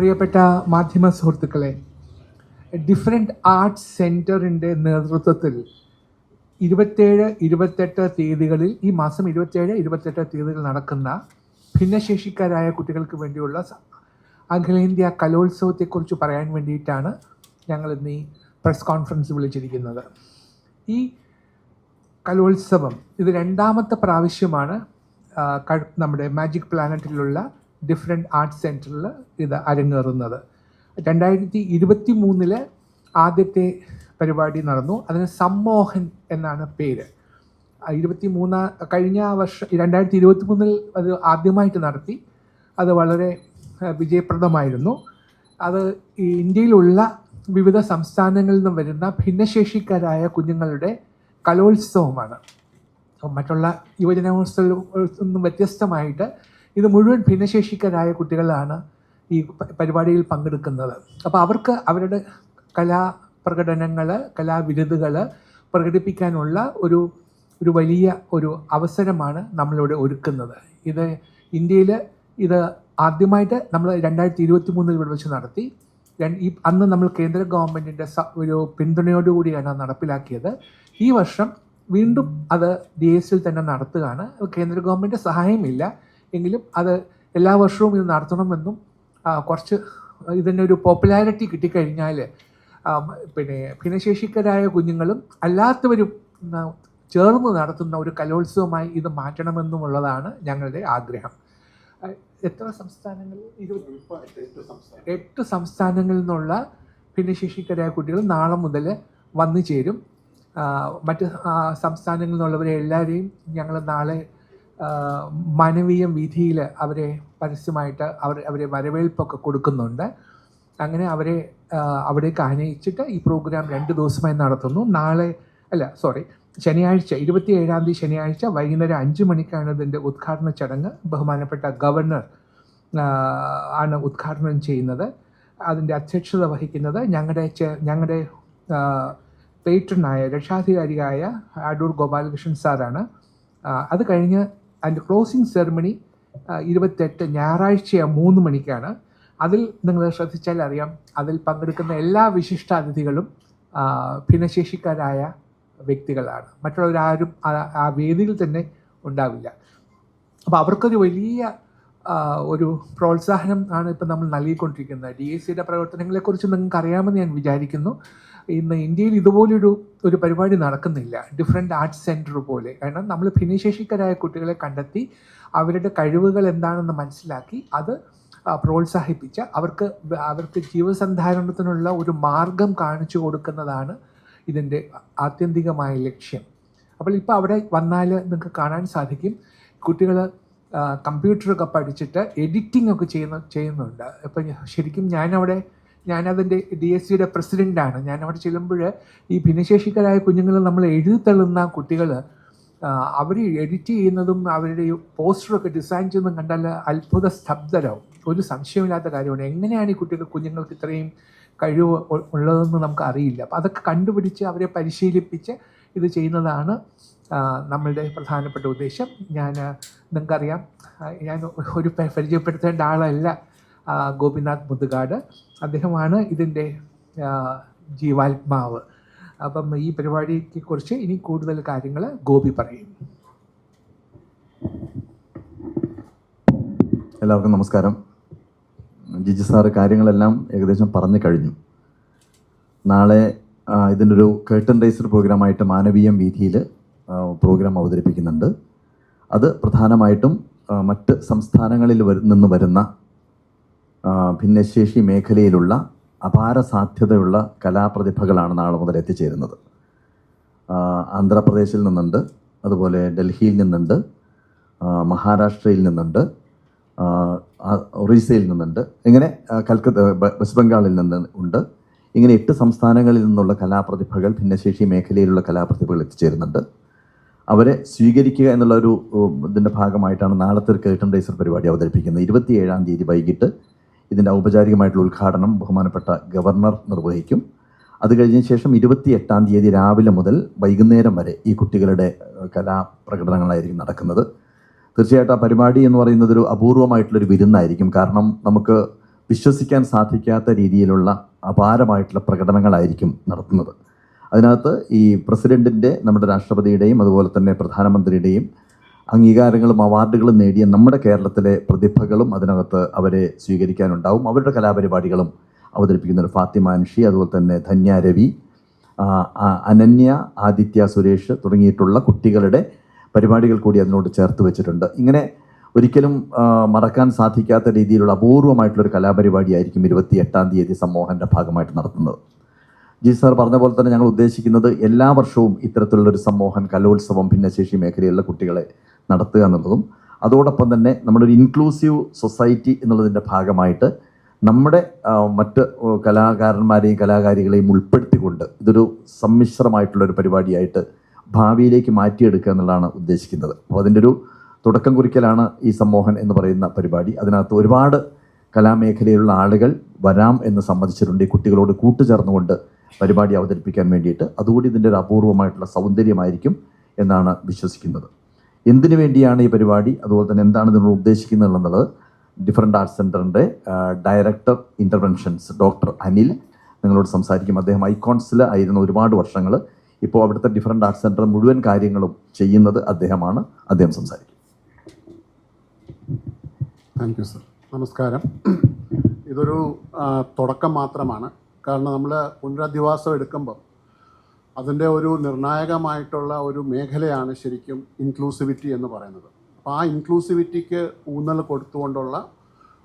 പ്രിയപ്പെട്ട മാധ്യമ സുഹൃത്തുക്കളെ ഡിഫറെന്റ് ആർട്സ് സെന്ററിന്റെ നേതൃത്വത്തിൽ ഇരുപത്തേഴ് ഇരുപത്തെട്ട് തീയതികളിൽ ഈ മാസം ഇരുപത്തേഴ് ഇരുപത്തെട്ട് തീയതികളിൽ നടക്കുന്ന ഭിന്നശേഷിക്കാരായ കുട്ടികൾക്ക് വേണ്ടിയുള്ള അഖിലേന്ത്യാ കലോത്സവത്തെക്കുറിച്ച് പറയാൻ വേണ്ടിയിട്ടാണ് ഞങ്ങൾ ഇന്ന് ഈ പ്രസ് കോൺഫറൻസ് വിളിച്ചിരിക്കുന്നത്. ഈ കലോത്സവം ഇത് രണ്ടാമത്തെ പ്രാവശ്യമാണ് നമ്മുടെ മാജിക് പ്ലാനറ്റിലുള്ള ഡിഫറെന്റ് ആർട്സ് സെന്ററിൽ ഇത് അരങ്ങേറുന്നത്. രണ്ടായിരത്തി ഇരുപത്തി മൂന്നിൽ ആദ്യത്തെ പരിപാടി നടന്നു. അതിന് സമ്മോഹൻ എന്നാണ് പേര്. ഇരുപത്തി മൂന്നാ കഴിഞ്ഞ വർഷം രണ്ടായിരത്തി ഇരുപത്തി മൂന്നിൽ അത് ആദ്യമായിട്ട് നടത്തി. അത് വളരെ വിജയപ്രദമായിരുന്നു. അത് ഇന്ത്യയിലുള്ള വിവിധ സംസ്ഥാനങ്ങളിൽ നിന്നും വരുന്ന ഭിന്നശേഷിക്കാരായ കുഞ്ഞുങ്ങളുടെ കലോത്സവമാണ്. മറ്റുള്ള യുവജനോത്സവത്തിൽ നിന്നും വ്യത്യസ്തമായിട്ട് ഇത് മുഴുവൻ ഭിന്നശേഷിക്കാരായ കുട്ടികളാണ് ഈ പരിപാടിയിൽ പങ്കെടുക്കുന്നത്. അപ്പോൾ അവർക്ക് അവരുടെ കലാപ്രകടനങ്ങൾ കലാവിരുതുകൾ പ്രകടിപ്പിക്കാനുള്ള ഒരു ഒരു വലിയ ഒരു അവസരമാണ് നമ്മളിവിടെ ഒരുക്കുന്നത്. ഇത് ഇന്ത്യയിൽ ഇത് ആദ്യമായിട്ട് നമ്മൾ രണ്ടായിരത്തി ഇരുപത്തി മൂന്നിൽ ഇവിടെ വെച്ച് നടത്തി. ഈ അന്ന് നമ്മൾ കേന്ദ്ര ഗവൺമെന്റിന്റെ ഒരു പിന്തുണയോടുകൂടിയാണ് നടപ്പിലാക്കിയത്. ഈ വർഷം വീണ്ടും അത് ഡി എസിൽ തന്നെ നടത്തുകയാണ്. കേന്ദ്ര ഗവൺമെന്റ് സഹായമില്ല. എങ്കിലും അത് എല്ലാ വർഷവും ഇത് നടത്തണമെന്നും കുറച്ച് ഒരു പോപ്പുലാരിറ്റി കിട്ടിക്കഴിഞ്ഞാൽ പിന്നെ ഭിന്നശേഷിക്കരായ കുഞ്ഞുങ്ങളും അല്ലാത്തവരും ചേർന്ന് നടത്തുന്ന ഒരു കലോത്സവമായി ഇത് മാറ്റണമെന്നുമുള്ളതാണ് ഞങ്ങളുടെ ആഗ്രഹം. എത്ര സംസ്ഥാനങ്ങളിൽ? ഇരുപത്തി എട്ട് സംസ്ഥാനങ്ങളിൽ നിന്നുള്ള ഭിന്നശേഷിക്കരായ കുട്ടികൾ നാളെ മുതൽ വന്നു ചേരും. മറ്റ് സംസ്ഥാനങ്ങളിൽ നിന്നുള്ളവരെ എല്ലാവരെയും ഞങ്ങൾ നാളെ മാനവീയം വിധിയിൽ അവരെ പരസ്യമായിട്ട് അവർ അവരെ വരവേൽപ്പൊക്കെ കൊടുക്കുന്നുണ്ട്. അങ്ങനെ അവരെ അവിടേക്ക് ആനയിച്ചിട്ട് ഈ പ്രോഗ്രാം രണ്ട് ദിവസമായി നടത്തുന്നു. നാളെ അല്ല സോറി ശനിയാഴ്ച ഇരുപത്തി ഏഴാം തീയതി ശനിയാഴ്ച വൈകുന്നേരം അഞ്ച് മണിക്കാണ് ഇതിന്റെ ഉദ്ഘാടന ചടങ്ങ്. ബഹുമാനപ്പെട്ട ഗവർണർ ആണ് ഉദ്ഘാടനം ചെയ്യുന്നത്. അതിന്റെ അധ്യക്ഷത വഹിക്കുന്നത് ഞങ്ങളുടെ ഞങ്ങളുടെ പേറ്റണായ രക്ഷാധികാരിയായ അടൂർ ഗോപാലകൃഷ്ണൻ സാറാണ്. അത് കഴിഞ്ഞ് അതിന്റെ ക്ലോസിംഗ് സെറമണി ഇരുപത്തെട്ട് ഞായറാഴ്ച മൂന്ന് മണിക്കാണ്. അതിൽ നിങ്ങൾ ശ്രദ്ധിച്ചാൽ അറിയാം അതിൽ പങ്കെടുക്കുന്ന എല്ലാ വിശിഷ്ടാതിഥികളും ഭിന്നശേഷിക്കാരായ വ്യക്തികളാണ്. മറ്റുള്ളവരാരും ആ വേദിയിൽ തന്നെ ഉണ്ടാവില്ല. അപ്പോൾ അവർക്കൊരു വലിയ ഒരു പ്രോത്സാഹനം ആണ് ഇപ്പം നമ്മൾ നൽകിക്കൊണ്ടിരിക്കുന്നത്. ഡി എസ് സിയുടെ പ്രവർത്തനങ്ങളെക്കുറിച്ച് നിങ്ങൾക്ക് അറിയാമെന്ന് ഞാൻ വിചാരിക്കുന്നു. ഇന്ന് ഇന്ത്യയിൽ ഇതുപോലൊരു ഒരു പരിപാടി നടക്കുന്നില്ല. ഡിഫറെന്റ് ആർട്സ് സെന്റർ പോലെ. കാരണം നമ്മൾ ഭിന്നശേഷിക്കരായ കുട്ടികളെ കണ്ടെത്തി അവരുടെ കഴിവുകൾ എന്താണെന്ന് മനസ്സിലാക്കി അത് പ്രോത്സാഹിപ്പിച്ച് അവർക്ക് അവർക്ക് ജീവസന്ധാരണത്തിനുള്ള ഒരു മാർഗം കാണിച്ചു കൊടുക്കുന്നതാണ് ഇതിന്റെ ആത്യന്തികമായ ലക്ഷ്യം. അപ്പോൾ ഇപ്പോൾ അവിടെ വന്നാൽ നിങ്ങൾക്ക് കാണാൻ സാധിക്കും. കുട്ടികൾ കമ്പ്യൂട്ടറൊക്കെ പഠിച്ചിട്ട് എഡിറ്റിംഗ് ഒക്കെ ചെയ്യുന്ന ചെയ്യുന്നുണ്ട്. ഇപ്പം ശരിക്കും ഞാനവിടെ ഞാനതിന്റെ ഡി എസ് സിയുടെ പ്രസിഡന്റാണ് ഞാൻ അവിടെ ചെല്ലുമ്പോൾ ഈ ഭിന്നശേഷിക്കരായ കുഞ്ഞുങ്ങൾ നമ്മൾ എഴുതിത്തള്ളുന്ന കുട്ടികൾ അവർ എഡിറ്റ് ചെയ്യുന്നതും അവരുടെ പോസ്റ്ററൊക്കെ ഡിസൈൻ ചെയ്യുന്നതും കണ്ടാൽ അത്ഭുത സ്തബ്ധരാവും. ഒരു സംശയമില്ലാത്ത കാര്യമാണ്. എങ്ങനെയാണ് ഈ കുട്ടികൾ കുഞ്ഞുങ്ങൾക്ക് ഇത്രയും കഴിവ് ഉള്ളതെന്ന് നമുക്ക് അറിയില്ല. അപ്പം അതൊക്കെ കണ്ടുപിടിച്ച് അവരെ പരിശീലിപ്പിച്ച് ഇത് ചെയ്യുന്നതാണ് നമ്മളുടെ പ്രധാനപ്പെട്ട ഉദ്ദേശം. ഞാൻ നിങ്ങൾക്കറിയാം ഞാൻ ഒരു പരിചയപ്പെടുത്തേണ്ട ആളല്ല. ഗോപിനാഥ് മുതുകാട്. അദ്ദേഹമാണ് ഇതിന്റെ ജീവാത്മാവ്. അപ്പം ഈ പരിപാടിയെ കുറിച്ച് ഇനി കൂടുതൽ കാര്യങ്ങൾ ഗോപി പറയും. എല്ലാവർക്കും നമസ്കാരം. ജിജി സാറ് കാര്യങ്ങളെല്ലാം ഏകദേശം പറഞ്ഞു കഴിഞ്ഞു. നാളെ ഇതിന്റെ ഒരു കേട്ടൺ റൈസർ പ്രോഗ്രാമായിട്ട് മാനവീയം വീതിയിൽ പ്രോഗ്രാം അവതരിപ്പിക്കുന്നുണ്ട്. അത് പ്രധാനമായിട്ടും മറ്റ് സംസ്ഥാനങ്ങളിൽ നിന്ന് വരുന്ന ഭിന്നശേഷി മേഖലയിലുള്ള അപാര സാധ്യതയുള്ള കലാപ്രതിഭകളാണ് നാളെ മുതൽ എത്തിച്ചേരുന്നത്. ആന്ധ്രാപ്രദേശിൽ നിന്നുണ്ട് അതുപോലെ ഡൽഹിയിൽ നിന്നുണ്ട് മഹാരാഷ്ട്രയിൽ നിന്നുണ്ട് ഒറീസയിൽ നിന്നുണ്ട് ഇങ്ങനെ കൽക്കത്ത വെസ്റ്റ് ബംഗാളിൽ നിന്ന് ഉണ്ട്. ഇങ്ങനെ എട്ട് സംസ്ഥാനങ്ങളിൽ നിന്നുള്ള കലാപ്രതിഭകൾ ഭിന്നശേഷി മേഖലയിലുള്ള കലാപ്രതിഭകൾ എത്തിച്ചേരുന്നുണ്ട്. അവരെ സ്വീകരിക്കുക എന്നുള്ള ഒരു ഇതിന്റെ ഭാഗമായിട്ടാണ് നാളത്തെ ഒരു കേട്ടൺ ഡേസർ പരിപാടി അവതരിപ്പിക്കുന്നത്. ഇരുപത്തിയേഴാം തീയതി വൈകിട്ട് ഇതിന്റെ ഔപചാരികമായിട്ടുള്ള ഉദ്ഘാടനം ബഹുമാനപ്പെട്ട ഗവർണർ നിർവഹിക്കും. അത് കഴിഞ്ഞ ശേഷം ഇരുപത്തി എട്ടാം തീയതി രാവിലെ മുതൽ വൈകുന്നേരം വരെ ഈ കുട്ടികളുടെ കലാപ്രകടനങ്ങളായിരിക്കും നടക്കുന്നത്. തീർച്ചയായിട്ടും ആ പരിപാടി എന്ന് പറയുന്നത് ഒരു അപൂർവമായിട്ടുള്ളൊരു വിരുന്നായിരിക്കും. കാരണം നമുക്ക് വിശ്വസിക്കാൻ സാധിക്കാത്ത രീതിയിലുള്ള അപാരമായിട്ടുള്ള പ്രകടനങ്ങളായിരിക്കും നടത്തുന്നത്. അതിനകത്ത് ഈ പ്രസിഡന്റിന്റെ നമ്മുടെ രാഷ്ട്രപതിയുടെയും അതുപോലെ തന്നെ പ്രധാനമന്ത്രിയുടെയും അംഗീകാരങ്ങളും അവാർഡുകളും നേടിയ നമ്മുടെ കേരളത്തിലെ പ്രതിഭകളും അതിനകത്ത് അവരെ സ്വീകരിക്കാനുണ്ടാവും. അവരുടെ കലാപരിപാടികളും അവതരിപ്പിക്കുന്നുണ്ട് ഫാത്തിമ അൻഷി അതുപോലെ തന്നെ ധന്യ രവി അനന്യ ആദിത്യ സുരേഷ് തുടങ്ങിയിട്ടുള്ള കുട്ടികളുടെ പരിപാടികൾ കൂടി അതിനോട് ചേർത്ത് വെച്ചിട്ടുണ്ട്. ഇങ്ങനെ ഒരിക്കലും മറക്കാൻ സാധിക്കാത്ത രീതിയിലുള്ള അപൂർവമായിട്ടുള്ളൊരു കലാപരിപാടിയായിരിക്കും ഇരുപത്തി എട്ടാം തീയതി സമ്മോഹന്റെ ഭാഗമായിട്ട് നടത്തുന്നത്. ജി സാർ പറഞ്ഞ പോലെ തന്നെ ഞങ്ങൾ ഉദ്ദേശിക്കുന്നത് എല്ലാ വർഷവും ഇത്തരത്തിലുള്ളൊരു സമ്മോഹൻ കലോത്സവം ഭിന്നശേഷി മേഖലയിലുള്ള കുട്ടികളെ നടത്തുക എന്നുള്ളതും അതോടൊപ്പം തന്നെ നമ്മളൊരു ഇൻക്ലൂസീവ് സൊസൈറ്റി എന്നുള്ളതിന്റെ ഭാഗമായിട്ട് നമ്മുടെ മറ്റ് കലാകാരന്മാരെയും കലാകാരികളെയും ഉൾപ്പെടുത്തിക്കൊണ്ട് ഇതൊരു സമ്മിശ്രമായിട്ടുള്ളൊരു പരിപാടിയായിട്ട് ഭാവിയിലേക്ക് മാറ്റിയെടുക്കുക എന്നുള്ളതാണ് ഉദ്ദേശിക്കുന്നത്. അപ്പോൾ അതിന്റെ ഒരു തുടക്കം കുറിക്കലാണ് ഈ സമ്മോഹൻ എന്ന് പറയുന്ന പരിപാടി. അതിനകത്ത് ഒരുപാട് കലാമേഖലയിലുള്ള ആളുകൾ വരാം എന്ന് സംബന്ധിച്ചിട്ടുണ്ട് ഈ കുട്ടികളോട് കൂട്ടുചേർന്നുകൊണ്ട് പരിപാടി അവതരിപ്പിക്കാൻ വേണ്ടിയിട്ട്. അതുകൂടി ഇതിന്റെ ഒരു അപൂർവമായിട്ടുള്ള സൗന്ദര്യമായിരിക്കും എന്നാണ് വിശ്വസിക്കുന്നത്. എന്തിനു വേണ്ടിയാണ് ഈ പരിപാടി? അതുപോലെ തന്നെ എന്താണ് നിങ്ങൾ ഉദ്ദേശിക്കുന്നത് എന്നുള്ളത് ഡിഫറെന്റ് ആർട്സ് സെന്ററിന്റെ ഡയറക്ടർ ഇന്റർവെൻഷൻസ് ഡോക്ടർ അനിൽ നിങ്ങളോട് സംസാരിക്കും. അദ്ദേഹം ഐക്കോൺസിൽ ആയിരുന്നു ഒരുപാട് വർഷങ്ങൾ ഇപ്പോൾ അവിടുത്തെ ഡിഫറെന്റ് ആർട്സ് സെന്റർ മുഴുവൻ കാര്യങ്ങളും ചെയ്യുന്നത് അദ്ദേഹമാണ്. അദ്ദേഹം സംസാരിക്കും. താങ്ക് യു സർ നമസ്കാരം. ഇതൊരു തുടക്കം മാത്രമാണ്. കാരണം നമ്മൾ പുനരധിവാസം എടുക്കുമ്പം അതിന്റെ ഒരു നിർണായകമായിട്ടുള്ള ഒരു മേഖലയാണ് ശരിക്കും ഇൻക്ലൂസിവിറ്റി എന്ന് പറയുന്നത്. അപ്പോൾ ആ ഇൻക്ലൂസിവിറ്റിക്ക് ഊന്നൽ കൊടുത്തുകൊണ്ടുള്ള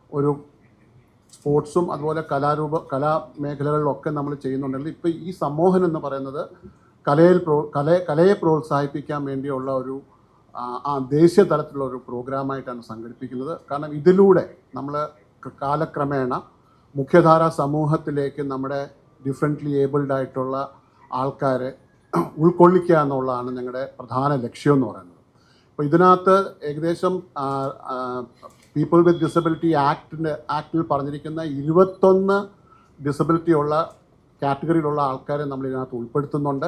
ഒരു സ്പോർട്സും അതുപോലെ കലാരൂപ കലാ മേഖലകളിലൊക്കെ നമ്മൾ ചെയ്യുന്നുണ്ടെങ്കിൽ ഇപ്പോൾ ഈ സമൂഹം എന്ന് പറയുന്നത് കലയിൽ പ്രോ കല കലയെ പ്രോത്സാഹിപ്പിക്കാൻ വേണ്ടിയുള്ള ഒരു ആ ദേശീയ തലത്തിലുള്ള ഒരു പ്രോഗ്രാമായിട്ടാണ് സംഘടിപ്പിക്കുന്നത്. കാരണം ഇതിലൂടെ നമ്മൾ കാലക്രമേണ മുഖ്യധാരാ സമൂഹത്തിലേക്ക് നമ്മുടെ ഡിഫറെന്റ്ലി ഏബിൾഡ് ആയിട്ടുള്ള ആൾക്കാരെ ഉൾക്കൊള്ളിക്കുക എന്നുള്ളതാണ് ഞങ്ങളുടെ പ്രധാന ലക്ഷ്യം എന്ന് പറയുന്നത്. അപ്പോൾ ഇതിനകത്ത് ഏകദേശം പീപ്പിൾ വിത്ത് ഡിസബിലിറ്റി ആക്ടിന്റെ ആക്ടിൽ പറഞ്ഞിരിക്കുന്ന ഇരുപത്തൊന്ന് ഡിസബിലിറ്റി ഉള്ള കാറ്റഗറിയിലുള്ള ആൾക്കാരെ നമ്മൾ ഇതിനകത്ത് ഉൾപ്പെടുത്തുന്നുണ്ട്.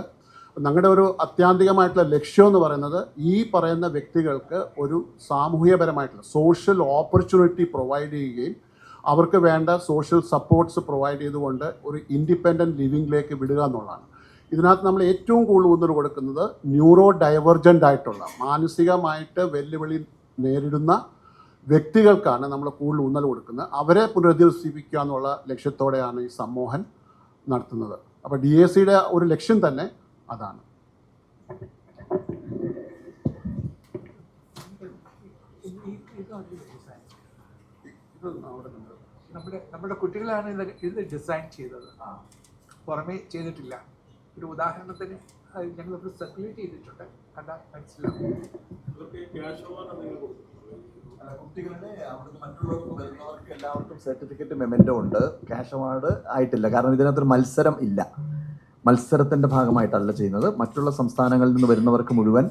ഞങ്ങളുടെ ഒരു അത്യാന്തികമായിട്ടുള്ള ലക്ഷ്യം എന്ന് പറയുന്നത് ഈ പറയുന്ന വ്യക്തികൾക്ക് ഒരു സാമൂഹികപരമായിട്ടുള്ള സോഷ്യൽ ഓപ്പർച്യൂണിറ്റി പ്രൊവൈഡ് ചെയ്യുകയും അവർക്ക് വേണ്ട സോഷ്യൽ സപ്പോർട്ട്സ് പ്രൊവൈഡ് ചെയ്തുകൊണ്ട് ഒരു ഇൻഡിപെൻഡന്റ് ലിവിങ്ങിലേക്ക് വിടുക എന്നുള്ളതാണ്. ഇതിനകത്ത് നമ്മൾ ഏറ്റവും കൂടുതൽ ഊന്നൽ കൊടുക്കുന്നത് ന്യൂറോ ഡൈവർജന്റ് ആയിട്ടുള്ള മാനസികമായിട്ട് വെല്ലുവിളി നേരിടുന്ന വ്യക്തികൾക്കാണ് നമ്മൾ കൂടുതൽ ഊന്നൽ കൊടുക്കുന്നത്. അവരെ പുനരധിവസിപ്പിക്കുക എന്നുള്ള ലക്ഷ്യത്തോടെയാണ് ഈ സമ്മോഹൻ നടത്തുന്നത്. അപ്പോൾ ഡി എ സിയുടെ ഒരു ലക്ഷ്യം തന്നെ അതാണ്. നമ്മുടെ നമ്മുടെ കുട്ടികളാണ് ഇത് ഡിസൈൻ ചെയ്തത്. പുറമേ ചെയ്തിട്ടില്ല. ഒരു ഉദാഹരണത്തിന് ഞങ്ങൾ സർക്കുലേറ്റ് ചെയ്തിട്ടുണ്ട്. കണ്ടാൽ മനസ്സിലാവും. കുട്ടികളുടെ അവിടുന്ന് മറ്റുള്ളവർക്ക് വരുന്നവർക്ക് എല്ലാവർക്കും സർട്ടിഫിക്കറ്റ് മെമെന്റോ ഉണ്ട്. ക്യാഷ് അവാർഡ് ആയിട്ടില്ല. കാരണം ഇതിനകത്തൊരു മത്സരം ഇല്ല. മത്സരത്തിന്റെ ഭാഗമായിട്ടല്ല ചെയ്യുന്നത്. മറ്റുള്ള സംസ്ഥാനങ്ങളിൽ നിന്ന് വരുന്നവർക്ക് മുഴുവൻ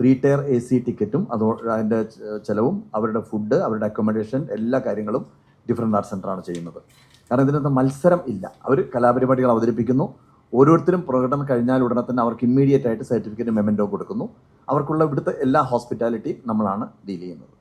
ത്രീ ടയർ എ സി ടിക്കറ്റും അതോ അതിന്റെ ചിലവും അവരുടെ ഫുഡ് അവരുടെ അക്കോമഡേഷൻ എല്ലാ കാര്യങ്ങളും ഡിഫറെന്റ് ആർട്ട് സെന്ററാണ് ചെയ്യുന്നത്. കാരണം ഇതിനകത്ത് മത്സരം ഇല്ല. അവർ കലാപരിപാടികൾ അവതരിപ്പിക്കുന്നു. ഓരോരുത്തരും പ്രകടനം കഴിഞ്ഞാൽ ഉടനെ തന്നെ അവർക്ക് ഇമ്മീഡിയറ്റ് ആയിട്ട് സർട്ടിഫിക്കറ്റ് മെമെന്റോ കൊടുക്കുന്നു. അവർക്കുള്ള ഇവിടുത്തെ എല്ലാ ഹോസ്പിറ്റാലിറ്റിയും നമ്മളാണ് ഡീൽ ചെയ്യുന്നത്.